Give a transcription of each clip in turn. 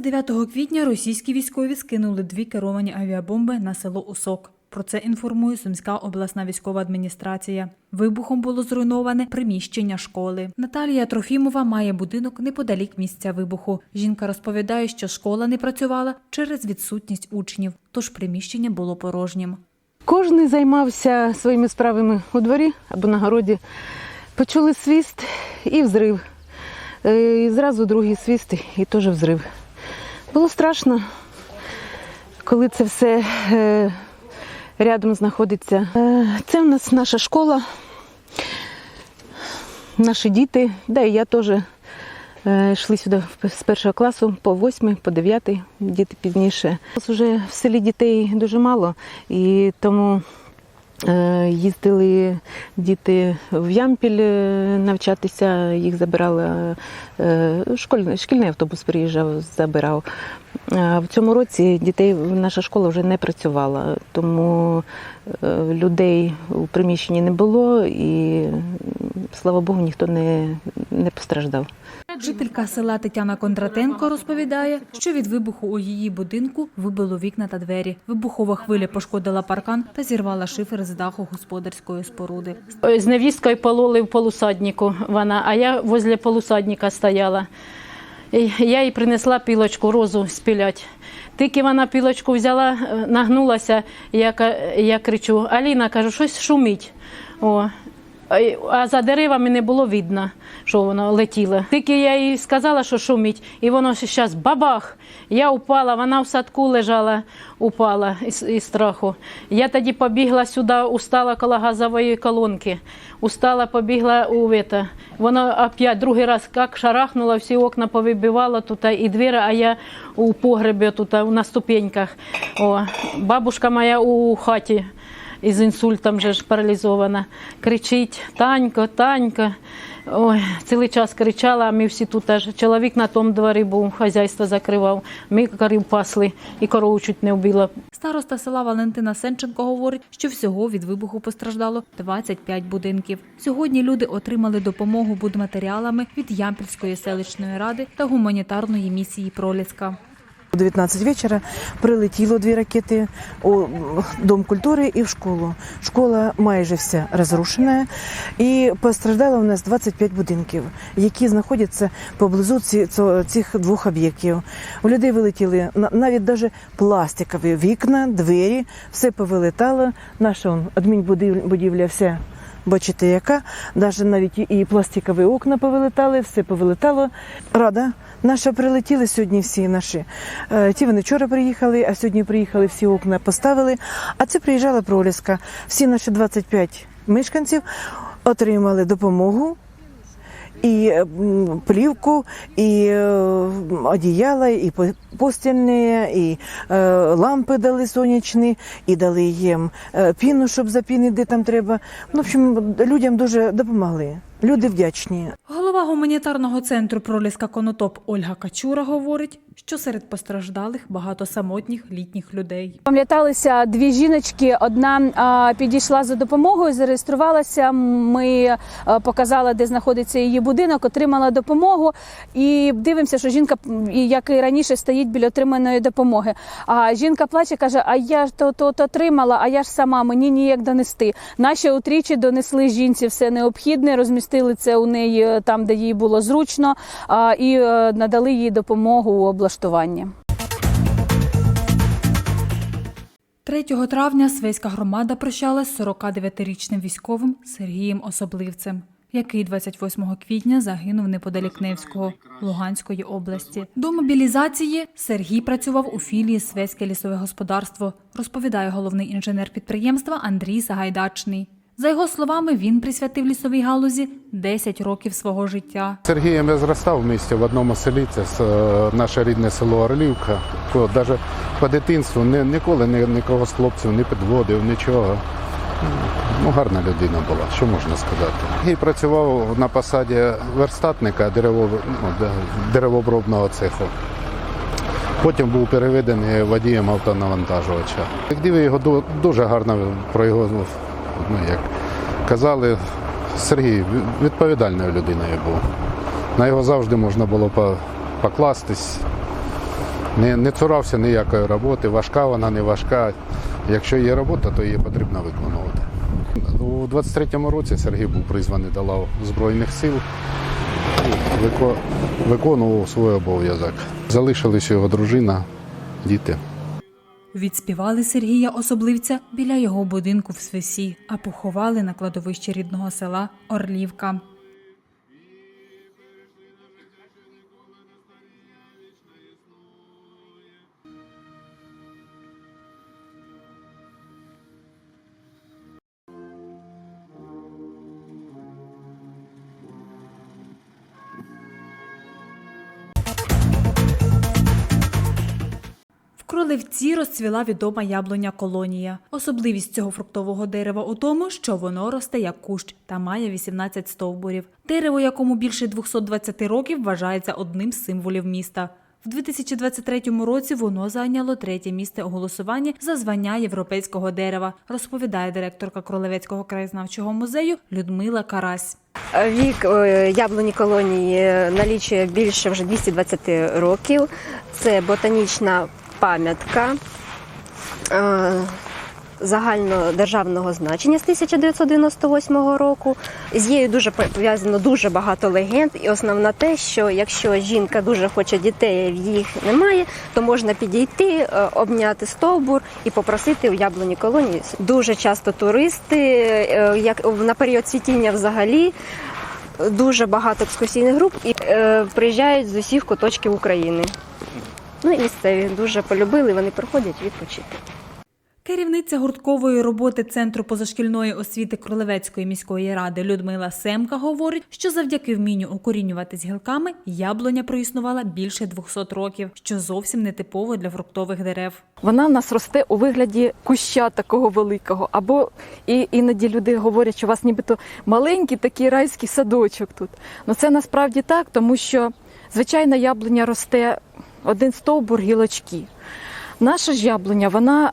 29 квітня російські військові скинули дві керовані авіабомби на село Усок. Про це інформує Сумська обласна військова адміністрація. Вибухом було зруйноване приміщення школи. Наталія Трофімова має будинок неподалік місця вибуху. Жінка розповідає, що школа не працювала через відсутність учнів, тож приміщення було порожнім. Кожен займався своїми справами у дворі або на городі. Почули свіст і взрив. Е, І зразу другий свіст і теж взрив. Було страшно, коли це все е, рядом знаходиться. Е, Це в нас наша школа, наші діти, да і я теж е, йшли сюди з першого класу по восьмий, по дев'ятий, діти пізніше. У нас вже в селі дітей дуже мало, і тому їздили діти в Ямпіль е, навчатися, їх забирала е, школьний, шкільний автобус приїжджав, забирав. В цьому році дітей наша школа вже не працювала, тому е, людей у приміщенні не було і, слава Богу, ніхто не, не постраждав. Жителька села Тетяна Кондратенко розповідає, що від вибуху у її будинку вибило вікна та двері. Вибухова хвиля пошкодила паркан та зірвала шифер з даху господарської споруди. З невісткою пололи в полусаднику вона, а я возле полусадника стояла. Я їй принесла пілочку, розу спілять. Тільки вона пілочку взяла, нагнулася, я, я кричу: Аліна, кажу, щось шумить. О. А за деревами не було видно, що воно летіло. Тільки я їй сказала, що шумить, і воно зараз бабах. Я упала, вона в садку лежала, упала із, із страху. Я тоді побігла сюди, устала коло газової колонки. Устала, побігла у это. Воно опять другий раз як шарахнуло, всі окна повибивало тут і двері, а я у погребі тут на ступеньках. О, бабушка моя у хаті із інсультом вже ж паралізована. Кричить Танько, Танько. Ой, цілий час кричала, а ми всі тут аж. Чоловік на тому дворі був, хазяйство закривав. Ми корів пасли і корову чуть не вбила. Староста села Валентина Сенченко говорить, що всього від вибуху постраждало 25 будинків. Сьогодні люди отримали допомогу будматеріалами від Ямпільської селищної ради та гуманітарної місії Проліска. У 19 вечора прилетіло дві ракети у Дом культури і в школу. Школа майже вся розрушена, і постраждало у нас 25 будинків, які знаходяться поблизу цих двох об'єктів. У людей вилетіли на- навіть пластикові вікна, двері, все повилетало. Наша адмінбудівля вся. Бачите, яка навіть навіть і- пластикові окна повилетали, все повилетало. Рада наша прилетіли сьогодні всі наші. Е, Ті вони вчора приїхали, а сьогодні приїхали, всі окна поставили. А це приїжджала проліска. Всі наші 25 мешканців отримали допомогу. І плівку, і одіяла, і по- постільне, і е, лампи дали сонячні, і дали їм е, піну, щоб запінити, де там треба. Ну, в общем, людям дуже допомогли. Люди вдячні. Голова гуманітарного центру Проліска Конотоп Ольга Качура говорить, що серед постраждалих багато самотніх літніх людей. Пам'яталися дві жіночки. Одна а, підійшла за допомогою, зареєструвалася. Ми а, показали, де знаходиться її будинок, отримала допомогу. І дивимося, що жінка, як і раніше, стоїть біля отриманої допомоги. А жінка плаче, каже: А я ж то, то, отримала, а я ж сама, мені ніяк донести. Наші утричі донесли жінці все необхідне, розмістили це у неї е, там, де їй було зручно, а, і е, надали їй допомогу у 3 травня Свейська громада прощалась з 49-річним військовим Сергієм Особливцем, який 28 квітня загинув неподалік Невського Луганської області. До мобілізації Сергій працював у філії Свейське лісове господарство, розповідає головний інженер підприємства Андрій Сагайдачний. За його словами, він присвятив лісовій галузі 10 років свого життя. Сергієм я зростав в місті в одному селі, це наше рідне село Орлівка. Навіть по дитинству ні, ніколи ні, нікого з хлопців не підводив, нічого. Ну, гарна людина була, що можна сказати. І працював на посаді верстатника дерево, ну, деревообробного цеху. Потім був переведений водієм автонавантажувача. Тоді його дуже гарно про його, ну, як казали, Сергій відповідальною людиною був. На його завжди можна було покластись. не, не цурався ніякої роботи. Важка вона, не важка. Якщо є робота, то її потрібно виконувати. У 23-му році Сергій був призваний до лав Збройних сил. і Виконував свій обов'язок. Залишились його дружина, діти. Відспівали Сергія особливця біля його будинку в Свисі, а поховали на кладовищі рідного села Орлівка. В Кролевці розцвіла відома яблуня колонія. Особливість цього фруктового дерева у тому, що воно росте як кущ та має 18 стовбурів. Дерево, якому більше 220 років, вважається одним з символів міста. В 2023 році воно зайняло третє місце у голосуванні за звання європейського дерева, розповідає директорка Кролевецького краєзнавчого музею Людмила Карась. Вік е, яблуні колонії налічує більше вже 220 років. Це ботанічна пам'ятка е, загальнодержавного значення з 1998 року. З нею дуже пов'язано дуже багато легенд. І основна те, що якщо жінка дуже хоче дітей, їх немає, то можна підійти, е, обняти стовбур і попросити у яблуні колонії. Дуже часто туристи, е, як на період цвітіння взагалі. Дуже багато екскурсійних груп і е, приїжджають з усіх куточків України. Ну і місцеві дуже полюбили, вони приходять відпочити. Керівниця гурткової роботи Центру позашкільної освіти Кролевецької міської ради Людмила Семка говорить, що завдяки вмінню укорінюватись гілками яблуня проіснувала більше 200 років, що зовсім не типово для фруктових дерев. Вона в нас росте у вигляді куща такого великого. Або і іноді люди говорять, що у вас нібито маленький такий райський садочок тут. Ну це насправді так, тому що звичайна яблуня росте один стовбур гілочки. Наша ж яблуня, вона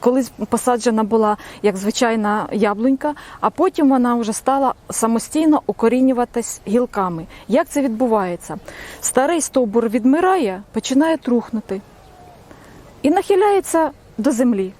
колись посаджена була як звичайна яблунька, а потім вона вже стала самостійно укорінюватись гілками. Як це відбувається? Старий стовбур відмирає, починає трухнути і нахиляється до землі,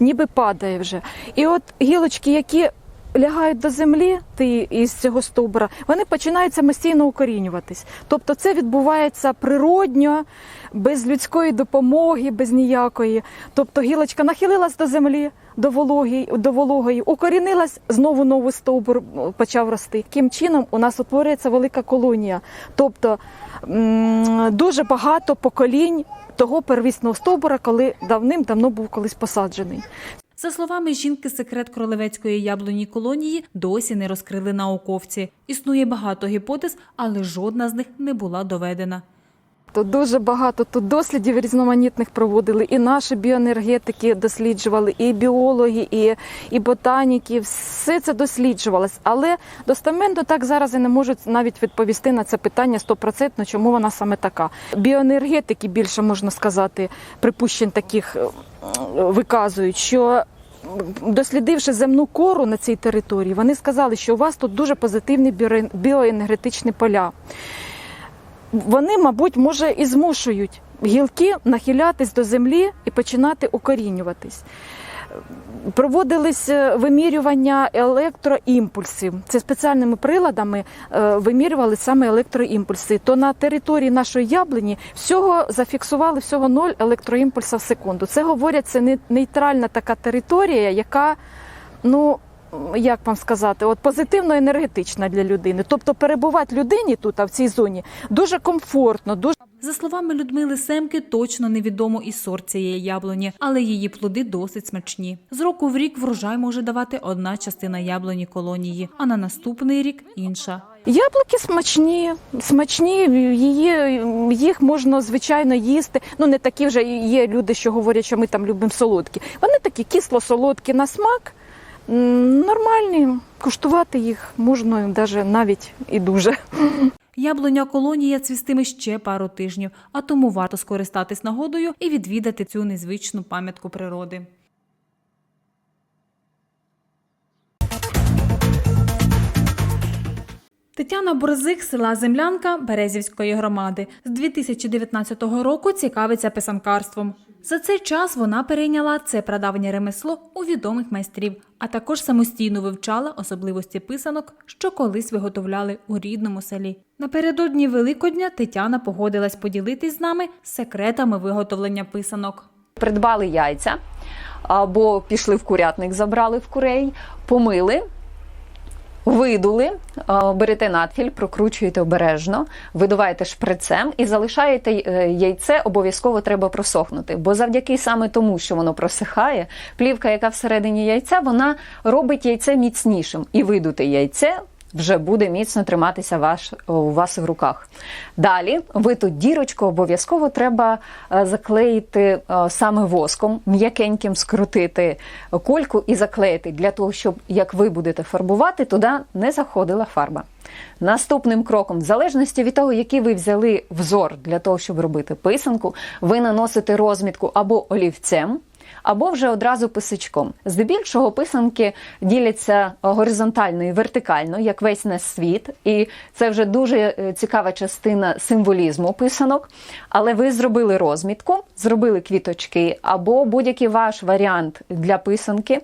ніби падає вже. І от гілочки, які лягають до землі, ти із цього стовбура, вони починають самостійно укорінюватись. Тобто це відбувається природньо, без людської допомоги, без ніякої. Тобто гілочка нахилилась до землі, до вологої, до вологої, укорінилась, знову новий стовбур почав рости. Таким чином у нас утворюється велика колонія. Тобто дуже багато поколінь того первісного стовбура, коли давним-давно був колись посаджений. За словами жінки, секрет королевецької яблуні колонії досі не розкрили науковці. Існує багато гіпотез, але жодна з них не була доведена. То дуже багато тут дослідів різноманітних проводили. І наші біоенергетики досліджували, і біологи, і, і ботаніки. Все це досліджувалось. Але достеменно так зараз і не можуть навіть відповісти на це питання стопроцентно, чому вона саме така. Біоенергетики більше можна сказати, припущень таких е, виказують, що. Дослідивши земну кору на цій території, вони сказали, що у вас тут дуже позитивні біоен- біоенергетичні поля вони, мабуть, може і змушують гілки нахилятись до землі і починати укорінюватись. Проводились е, вимірювання електроімпульсів. Це спеціальними приладами е, вимірювали саме електроімпульси. То на території нашої яблуні всього зафіксували всього 0 електроімпульсів в секунду. Це говорять, це не- нейтральна така територія, яка ну. Як вам сказати, от позитивно енергетична для людини. Тобто перебувати людині тут, а в цій зоні, дуже комфортно, дуже За словами Людмили Семки, точно невідомо і сорт цієї яблуні, але її плоди досить смачні. З року в рік врожай може давати одна частина яблуні колонії, а на наступний рік інша. Яблуки смачні, смачні, її, їх можна звичайно їсти. Ну не такі вже є люди, що говорять, що ми там любимо солодкі. Вони такі кисло-солодкі на смак. Нормальні, куштувати їх можна даже навіть і дуже. Яблуня колонія цвістиме ще пару тижнів, а тому варто скористатись нагодою і відвідати цю незвичну пам'ятку природи. Тетяна Борзик, села Землянка Березівської громади, з 2019 року цікавиться писанкарством. За цей час вона перейняла це прадавнє ремесло у відомих майстрів, а також самостійно вивчала особливості писанок, що колись виготовляли у рідному селі. Напередодні Великодня Тетяна погодилась поділитись з нами секретами виготовлення писанок. придбали яйця або пішли в курятник, забрали в курей, помили. Видули, берете надфіль, прокручуєте обережно, видуваєте шприцем і залишаєте е, яйце, обов'язково треба просохнути. Бо завдяки саме тому, що воно просихає, плівка, яка всередині яйця, вона робить яйце міцнішим. І видуте яйце вже буде міцно триматися ваш, у вас в руках. Далі ви тут дірочку обов'язково треба е, заклеїти е, саме воском, м'якеньким скрутити кульку і заклеїти для того, щоб як ви будете фарбувати, туди не заходила фарба. Наступним кроком, в залежності від того, який ви взяли взор для того, щоб робити писанку, ви наносите розмітку або олівцем або вже одразу писачком. Здебільшого писанки діляться горизонтально і вертикально, як весь наш світ, і це вже дуже е, цікава частина символізму писанок. Але ви зробили розмітку, зробили квіточки або будь-який ваш варіант для писанки,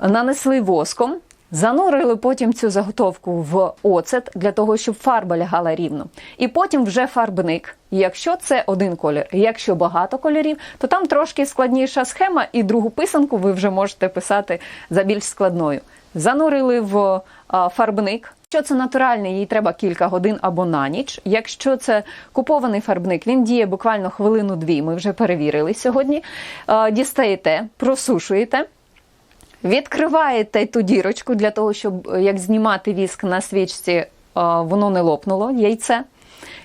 нанесли воском. Занурили потім цю заготовку в оцет для того, щоб фарба лягала рівно. І потім вже фарбник. Якщо це один колір, якщо багато кольорів, то там трошки складніша схема, і другу писанку ви вже можете писати за більш складною. Занурили в фарбник. Якщо це натуральний, їй треба кілька годин або на ніч. Якщо це купований фарбник, він діє буквально хвилину-дві. Ми вже перевірили сьогодні. Дістаєте, просушуєте. Відкриваєте ту дірочку для того, щоб е, як знімати віск на свічці, е, воно не лопнуло яйце.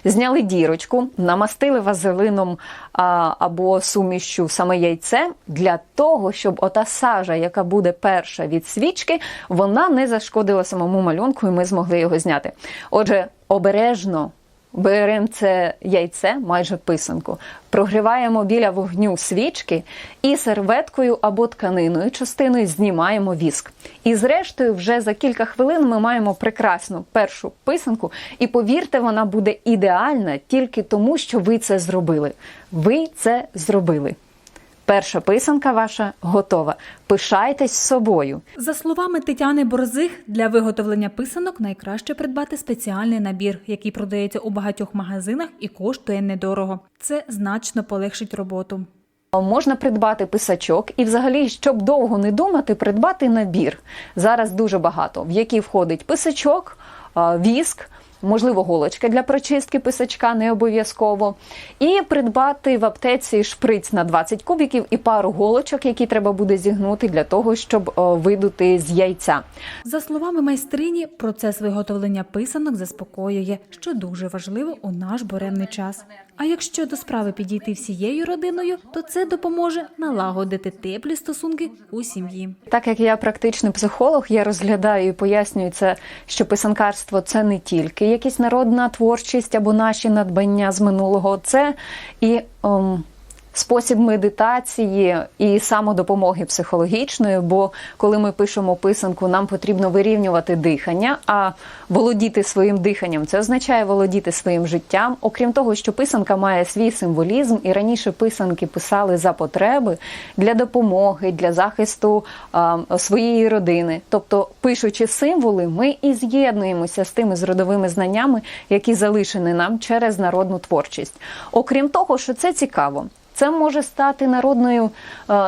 Зняли дірочку, намастили вазелином а, або сумішю саме яйце для того, щоб ота сажа, яка буде перша від свічки, вона не зашкодила самому малюнку, і ми змогли його зняти. Отже, обережно беремо це яйце, майже писанку, прогріваємо біля вогню свічки і серветкою або тканиною частиною знімаємо віск. І зрештою, вже за кілька хвилин ми маємо прекрасну першу писанку, і повірте, вона буде ідеальна тільки тому, що ви це зробили. Ви це зробили. Перша писанка ваша готова. Пишайтесь собою. За словами Тетяни Борзих, для виготовлення писанок найкраще придбати спеціальний набір, який продається у багатьох магазинах і коштує недорого. Це значно полегшить роботу. Можна придбати писачок і, взагалі, щоб довго не думати, придбати набір. Зараз дуже багато, в який входить писачок, віск. Можливо, голочка для прочистки писачка не обов'язково. І придбати в аптеці шприц на 20 кубіків і пару голочок, які треба буде зігнути для того, щоб видути з яйця. За словами майстрині, процес виготовлення писанок заспокоює, що дуже важливо у наш буремний час. А якщо до справи підійти всією родиною, то це допоможе налагодити теплі стосунки у сім'ї. Так як я практичний психолог, я розглядаю і пояснюю це, що писанкарство це не тільки якась народна творчість або наші надбання з минулого, це і ем, спосіб медитації і самодопомоги психологічної. Бо коли ми пишемо писанку, нам потрібно вирівнювати дихання. А володіти своїм диханням це означає володіти своїм життям. Окрім того, що писанка має свій символізм, і раніше писанки писали за потреби для допомоги, для захисту а, своєї родини. Тобто, пишучи символи, ми і з'єднуємося з тими з родовими знаннями, які залишені нам через народну творчість. Окрім того, що це цікаво. Це може стати народною е,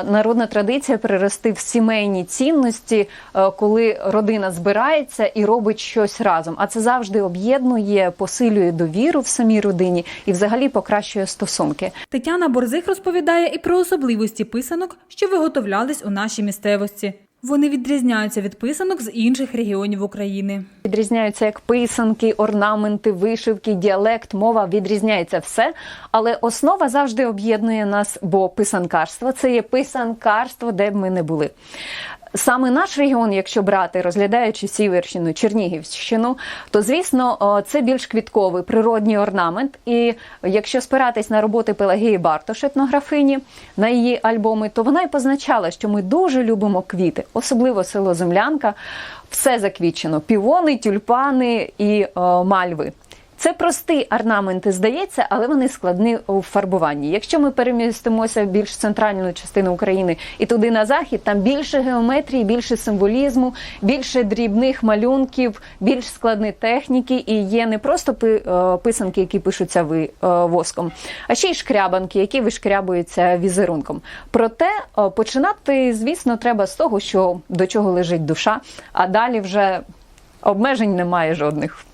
народна традиція перерости в сімейні цінності, е, коли родина збирається і робить щось разом. А це завжди об'єднує, посилює довіру в самій родині і, взагалі, покращує стосунки. Тетяна Борзих розповідає і про особливості писанок, що виготовлялись у нашій місцевості. Вони відрізняються від писанок з інших регіонів України. Відрізняються як писанки, орнаменти, вишивки, діалект, мова відрізняється все, але основа завжди об'єднує нас, бо писанкарство це є писанкарство, де б ми не були. Саме наш регіон, якщо брати, розглядаючи Сіверщину, Чернігівщину, то звісно це більш квітковий природній орнамент. І якщо спиратись на роботи Пелагії Бартош, етнографині, на її альбоми, то вона й позначала, що ми дуже любимо квіти, особливо село Землянка. Все заквічено: півони, тюльпани і о, мальви. Це прості орнаменти, здається, але вони складні у фарбуванні. Якщо ми перемістимося в більш центральну частину України і туди на захід, там більше геометрії, більше символізму, більше дрібних малюнків, більш складні техніки, і є не просто е, писанки, які пишуться ви е, воском, а ще й шкрябанки, які вишкрябуються візерунком. Проте е, починати, звісно, треба з того, що до чого лежить душа, а далі вже обмежень немає жодних.